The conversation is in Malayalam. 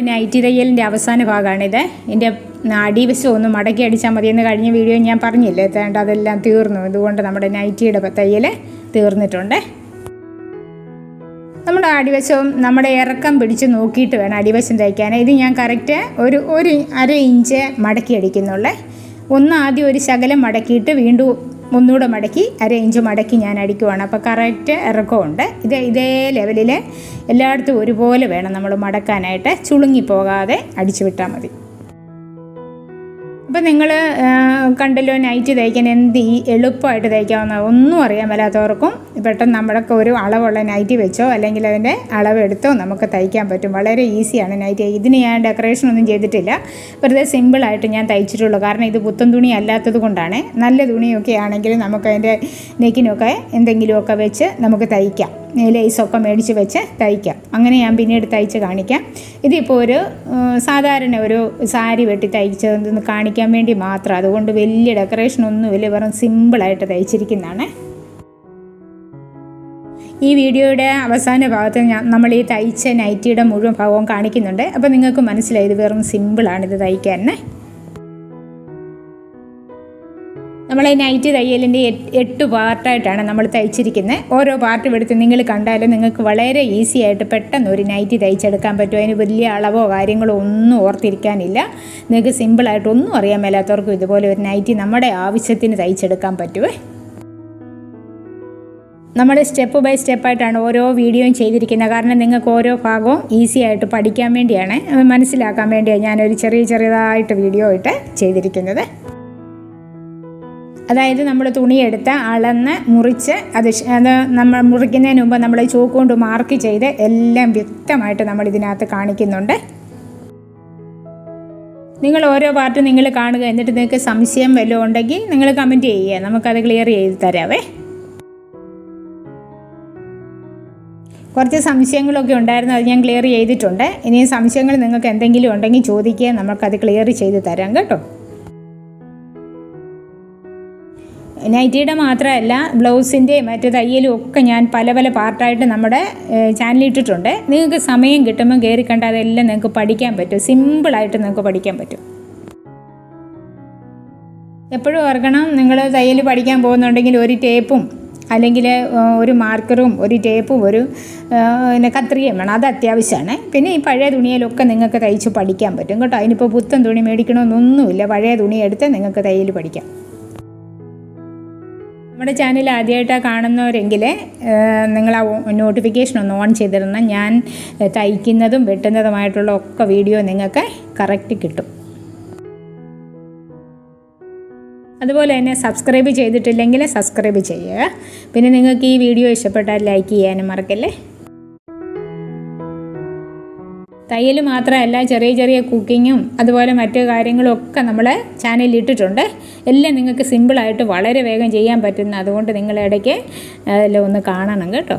നൈറ്റി തയ്യലിന്റെ അവസാന ഭാഗമാണിത് എന്റെ അടിവശം ഒന്ന് മടക്കി അടിച്ചാൽ മതിയെന്ന് കഴിഞ്ഞ വീഡിയോ ഞാൻ പറഞ്ഞില്ലേ? തേണ്ട അതെല്ലാം തീർന്നു. ഇതുകൊണ്ട് നമ്മുടെ നൈറ്റിയുടെ തയ്യൽ തീർന്നിട്ടുണ്ട്. നമ്മുടെ അടിവശവും നമ്മുടെ ഇറക്കം പിടിച്ച് നോക്കിയിട്ട് വേണം അടിവശം തയ്ക്കാൻ. ഇത് ഞാൻ കറക്റ്റ് ഒരു ഒരു അര ഇഞ്ച് മടക്കി അടിക്കുന്നുള്ളേ. ഒന്ന് ആദ്യം ഒരു ശകലം മടക്കിയിട്ട് വീണ്ടും ഒന്നുകൂടെ മടക്കി അര ഇഞ്ച് മടക്കി ഞാൻ അടിക്കുവാണ്. അപ്പോൾ കറക്റ്റ് ഇറക്കമുണ്ട്. ഇത് ഇതേ ലെവലിൽ എല്ലായിടത്തും ഒരുപോലെ വേണം നമ്മൾ മടക്കാനായിട്ട്. ചുളുങ്ങി പോകാതെ അടിച്ചു വിട്ടാൽ മതി. അപ്പോൾ നിങ്ങൾ കണ്ടല്ലോ നൈറ്റ് തയ്ക്കാൻ എന്ത് ഈ എളുപ്പമായിട്ട് തയ്ക്കാവുന്ന ഒന്നും അറിയാൻ മേലാത്തവർക്കും പെട്ടെന്ന് നമ്മളൊക്കെ ഒരു അളവുള്ള നൈറ്റി വെച്ചോ അല്ലെങ്കിൽ അതിന്റെ അളവെടുത്തോ നമുക്ക് തയ്ക്കാൻ പറ്റും. വളരെ ഈസിയാണ് നൈറ്റ് ഇതിന് ഞാൻ ഡെക്കറേഷൻ ഒന്നും ചെയ്തിട്ടില്ല. വെറുതെ സിമ്പിളായിട്ട് ഞാൻ തയ്ച്ചിട്ടുള്ളൂ. കാരണം ഇത് പുത്തൻ തുണി അല്ലാത്തത് കൊണ്ടാണ്. നല്ല തുണിയൊക്കെ ആണെങ്കിൽ നമുക്ക് അതിന്റെ നെക്കിനൊക്കെ എന്തെങ്കിലുമൊക്കെ വെച്ച് നമുക്ക് തയ്ക്കാം. ലേസൊക്കെ മേടിച്ച് വെച്ച് തയ്ക്കാം. അങ്ങനെ ഞാൻ പിന്നീട് തയ്ച്ച് കാണിക്കാം. ഇതിപ്പോൾ ഒരു സാധാരണ ഒരു സാരി വെട്ടി തയ്ച്ചതെന്ന് കാണിക്കാൻ വേണ്ടി മാത്രം. അതുകൊണ്ട് വലിയ ഡെക്കറേഷൻ ഒന്നുമില്ല വെറും സിമ്പിളായിട്ട് തയ്ച്ചിരിക്കുന്നതാണ്. ഈ വീഡിയോയുടെ അവസാന ഭാഗത്ത് ഞാൻ നമ്മൾ ഈ തയ്ച്ച നൈറ്റിയുടെ മുഴുവൻ ഭാഗവും കാണിക്കുന്നുണ്ട്. അപ്പോൾ നിങ്ങൾക്ക് മനസ്സിലായി ഇത് വെറും സിമ്പിളാണ് ഇത് തയ്ക്കാൻ നമ്മൾ നൈറ്റ് തയ്യലിന്റെ എട്ട് പാർട്ടായിട്ടാണ് നമ്മൾ തയ്ച്ചിരിക്കുന്നത് ഓരോ പാർട്ടും എടുത്ത് നിങ്ങൾ കണ്ടാലും നിങ്ങൾക്ക് വളരെ ഈസി ആയിട്ട് പെട്ടെന്ന് ഒരു നൈറ്റ് തയ്ച്ചെടുക്കാൻ പറ്റും. അതിന് വലിയ അളവോ കാര്യങ്ങളോ ഒന്നും ഓർത്തിരിക്കാനില്ല. നിങ്ങൾക്ക് സിമ്പിളായിട്ട് ഒന്നും അറിയാൻ മേലാത്തവർക്കും ഇതുപോലെ ഒരു നൈറ്റി നമ്മുടെ ആവശ്യത്തിന് തയ്ച്ചെടുക്കാൻ പറ്റുമേ നമ്മൾ സ്റ്റെപ്പ് ബൈ സ്റ്റെപ്പായിട്ടാണ് ഓരോ വീഡിയോയും ചെയ്തിരിക്കുന്നത് കാരണം നിങ്ങൾക്ക് ഓരോ ഭാഗവും ഈസി ആയിട്ട് പഠിക്കാൻ വേണ്ടിയാണ്. മനസ്സിലാക്കാൻ വേണ്ടിയാണ് ഞാനൊരു ചെറിയ ചെറിയതായിട്ട് വീഡിയോ ഇട്ട് ചെയ്തിരിക്കുന്നത്. അതായത് നമ്മൾ തുണിയെടുത്ത് അളന്ന് മുറിച്ച് അത് അത് നമ്മൾ മുറിക്കുന്നതിന് മുമ്പ് നമ്മൾ ചോക്ക് കൊണ്ട് മാർക്ക് ചെയ്ത് എല്ലാം വ്യക്തമായിട്ട് നമ്മൾ ഇതിനകത്ത് കാണിക്കുന്നുണ്ട്. നിങ്ങൾ ഓരോ പാർട്ട് നിങ്ങൾ കാണുക. എന്നിട്ട് നിങ്ങൾക്ക് സംശയം വല്ലതും ഉണ്ടെങ്കിൽ നിങ്ങൾ കമന്റ് ചെയ്യുക. നമുക്കത് ക്ലിയർ ചെയ്ത് തരാവേ. കുറച്ച് സംശയങ്ങളൊക്കെ ഉണ്ടായിരുന്നു. അത് ഞാൻ ക്ലിയർ ചെയ്തിട്ടുണ്ട്. ഇനിയും സംശയങ്ങൾ നിങ്ങൾക്ക് എന്തെങ്കിലും ഉണ്ടെങ്കിൽ ചോദിക്കുക. നമുക്കത് ക്ലിയർ ചെയ്ത് തരാം കേട്ടോ. നൈറ്റിയുടെ മാത്രമല്ല ബ്ലൗസിന്റെയും മറ്റു തയ്യലും ഒക്കെ ഞാൻ പല പല പാർട്ടായിട്ട് നമ്മുടെ ചാനലിൽ ഇട്ടിട്ടുണ്ട്. നിങ്ങൾക്ക് സമയം കിട്ടുമ്പോൾ കയറി കണ്ട അതെല്ലാം നിങ്ങൾക്ക് പഠിക്കാൻ പറ്റും. സിമ്പിളായിട്ട് നിങ്ങൾക്ക് പഠിക്കാൻ പറ്റും. എപ്പോഴും ഓർക്കണം നിങ്ങൾ തയ്യൽ പഠിക്കാൻ പോകുന്നുണ്ടെങ്കിൽ ഒരു ടേപ്പും അല്ലെങ്കിൽ ഒരു മാർക്കറും ഒരു ടേപ്പും ഒരു പിന്നെ കത്രികയും വേണം. അത് അത്യാവശ്യമാണ്. പിന്നെ ഈ പഴയ തുണിയിലൊക്കെ നിങ്ങൾക്ക് തയ്ച്ച് പഠിക്കാൻ പറ്റും. കേട്ടോ അതിനിപ്പോൾ പുത്തൻ തുണി മേടിക്കണമെന്നൊന്നുമില്ല. പഴയ തുണി എടുത്ത് നിങ്ങൾക്ക് തയ്യൽ പഠിക്കാം. നമ്മുടെ ചാനൽ ആദ്യമായിട്ടാണ് കാണുന്നവരെങ്കിൽ നിങ്ങൾ ആ നോട്ടിഫിക്കേഷൻ ഒന്ന് ഓൺ ചെയ്തിരുന്ന ഞാൻ തയ്ക്കുന്നതും വെട്ടുന്നതുമായിട്ടുള്ള ഒക്കെ വീഡിയോ നിങ്ങൾക്ക് കറക്റ്റ് കിട്ടും. അതുപോലെ തന്നെ സബ്സ്ക്രൈബ് ചെയ്തിട്ടില്ലെങ്കിൽ സബ്സ്ക്രൈബ് ചെയ്യുക. പിന്നെ നിങ്ങൾക്ക് ഈ വീഡിയോ ഇഷ്ടപ്പെട്ടാൽ ലൈക്ക് ചെയ്യാനും മറക്കല്ലേ? തയ്യൽ മാത്രമല്ല ചെറിയ ചെറിയ കുക്കിങ്ങും അതുപോലെ മറ്റു കാര്യങ്ങളും ഒക്കെ നമ്മൾ ചാനലിൽ ഇട്ടിട്ടുണ്ട്. എല്ലാം നിങ്ങൾക്ക് സിമ്പിളായിട്ട് വളരെ വേഗം ചെയ്യാൻ പറ്റുന്ന അതുകൊണ്ട് നിങ്ങൾ ഇടയ്ക്ക് ഒന്ന് കാണണം കേട്ടോ.